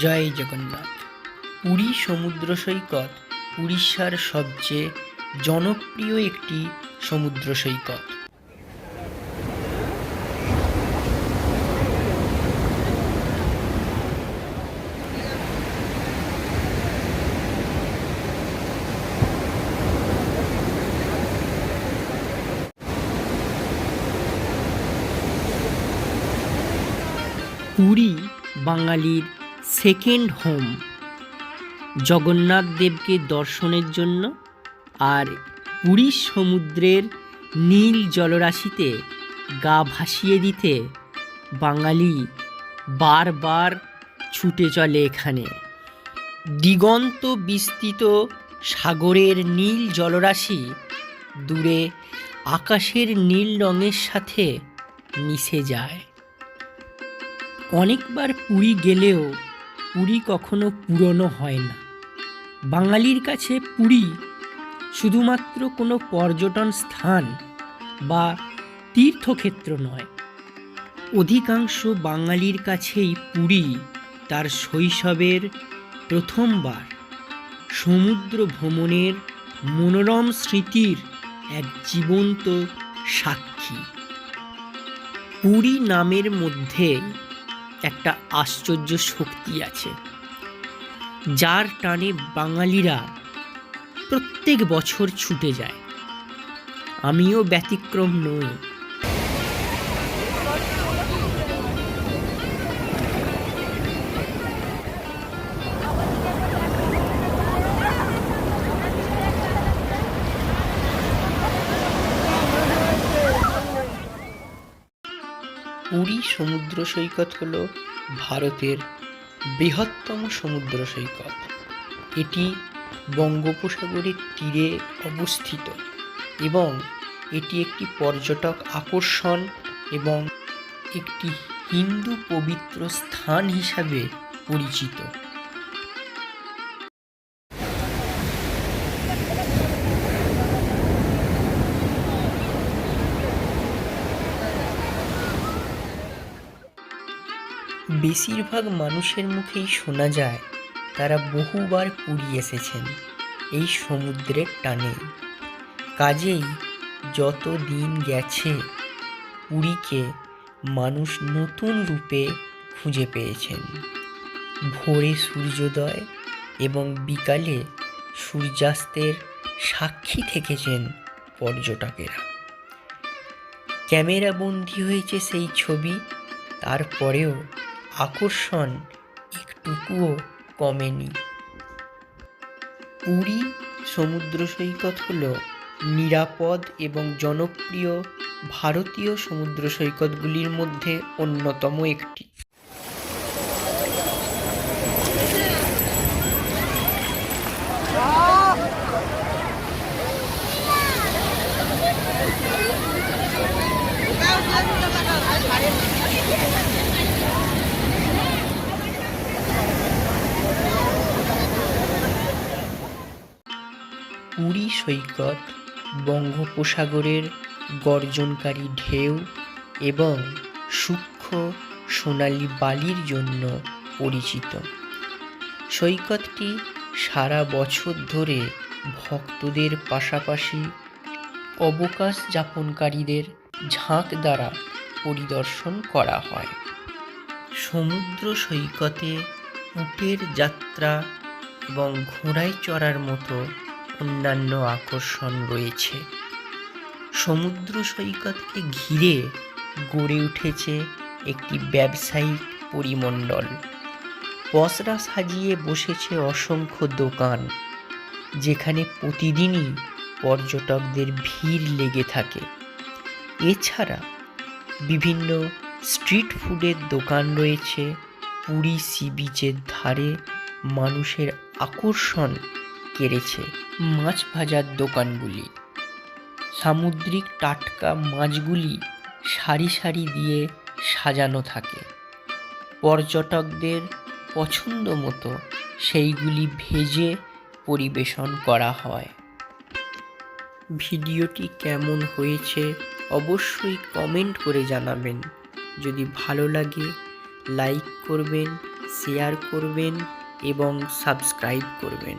জয় জগন্নাথ। পুরী সমুদ্র সৈকত উড়িষ্যার সবচেয়ে জনপ্রিয় একটি সমুদ্র সৈকত। পুরী বাঙালির সেকেন্ড হোম। জগন্নাথ দেবকে দর্শনের জন্য আর পুরীর সমুদ্রের নীল জলরাশিতে গা ভাসিয়ে দিতে বাঙালি বারবার ছুটে চলে এখানে। দিগন্ত বিস্তৃত সাগরের নীল জলরাশি দূরে আকাশের নীল রঙের সাথে মিশে যায়। অনেকবার পুরী গেলেও পুরী কখনো পুরনো হয় না। বাঙালির কাছে পুরী শুধুমাত্র কোনো পর্যটন স্থান বা তীর্থক্ষেত্র নয়। অধিকাংশ বাঙালির কাছেই পুরী তার শৈশবের প্রথমবার। সমুদ্র ভ্রমণের মনোরম স্মৃতির এক জীবন্ত সাক্ষী। পুরী নামের মধ্যে একটা আশ্চর্য শক্তি আছে যার টানে বাঙালিরা প্রত্যেক বছর ছুটে যায়। আমিও ব্যতিক্রম নই। পুরী সমুদ্র সৈকত হল ভারতের বৃহত্তম সমুদ্র সৈকত। এটি বঙ্গোপসাগরের তীরে অবস্থিত এবং এটি একটি পর্যটক আকর্ষণ এবং একটি হিন্দু পবিত্র স্থান হিসাবে পরিচিত। বেশিরভাগ মানুষের মুখেই শোনা যায়, তারা বহুবার পুরী এসেছেন এই সমুদ্রের টানে। কাজেই যত দিন গেছে, পুরীকে মানুষ নতুন রূপে খুঁজে পেয়েছেন। ভোরে সূর্যোদয় এবং বিকালে সূর্যাস্তের সাক্ষী থেকেছেন পর্যটকেরা। ক্যামেরা বন্দি হয়েছে সেই ছবি, তারপরেও আকর্ষণ একটুকুও কমেনি। পুরী সমুদ্র সৈকত হল নিরাপদ এবং জনপ্রিয় ভারতীয় সমুদ্র সৈকতগুলির মধ্যে অন্যতম একটি। পুরী সৈকত, বঙ্গোপসাগরের গর্জনকারী ঢেউ এবং সূক্ষ্ম সোনালি বালির জন্য পরিচিত। সৈকতটি সারা বছর ধরে ভক্তদের পাশাপাশি অবকাশ যাপনকারীদের ঝাঁক দ্বারা পরিদর্শন করা হয়। সমুদ্র সৈকতে উটের যাত্রা এবং ঘোড়ায় চড়ার মতো অন্যান্য আকর্ষণ রয়েছে। সমুদ্র সৈকতকে ঘিরে গড়ে উঠেছে একটি ব্যবসায়িক পরিমণ্ডল। পসরা সাজিয়ে বসেছে অসংখ্য দোকান, যেখানে প্রতিদিনই পর্যটকদের ভিড় লেগে থাকে। এছাড়া বিভিন্ন স্ট্রিট ফুডের দোকান রয়েছে। পুরী সি বিচের ধারে মানুষের আকর্ষণ কেড়েছে মাছ ভাজার দোকানগুলি। সামুদ্রিক টাটকা মাছগুলি সারি সারি দিয়ে সাজানো থাকে। পর্যটকদের পছন্দ মতো সেইগুলি ভেজে পরিবেশন করা হয়। ভিডিওটি কেমন হয়েছে অবশ্যই কমেন্ট করে জানাবেন। যদি ভালো লাগে, লাইক করবেন, শেয়ার করবেন এবং সাবস্ক্রাইব করবেন।